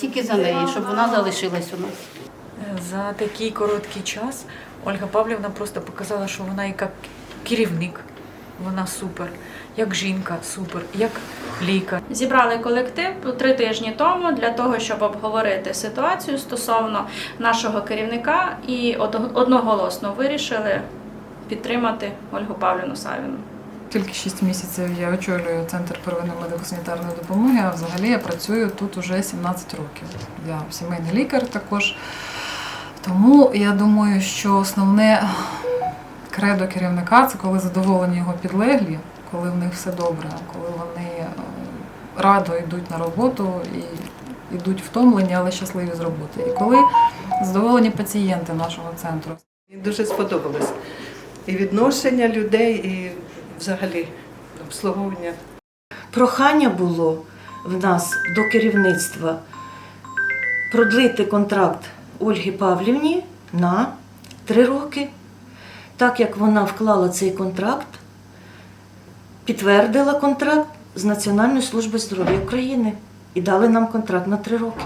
Тільки за неї, щоб вона залишилась у нас. За такий короткий час Ольга Павлівна просто показала, що вона як керівник, вона супер, як жінка, супер, як лікар. Зібрали колектив три тижні тому для того, щоб обговорити ситуацію стосовно нашого керівника і од- одноголосно вирішили підтримати Ольгу Павлівну Савіну. Тільки 6 місяців я очолюю центр первинної медико-санітарної допомоги, а взагалі я працюю тут уже 17 років. Я сімейний лікар також. Тому я думаю, що основне кредо керівника це коли задоволені його підлеглі, коли в них все добре, коли вони е, радо йдуть на роботу і йдуть втомлені, але щасливі з роботи. І коли задоволені пацієнти нашого центру. Мені дуже сподобалось. І відношення людей, і взагалі обслуговування. Прохання було в нас до керівництва продлити контракт Ольги Павлівні на три роки. Так як вона вклала цей контракт, підтвердила контракт з Національної служби здоров'я України і дали нам контракт на три роки.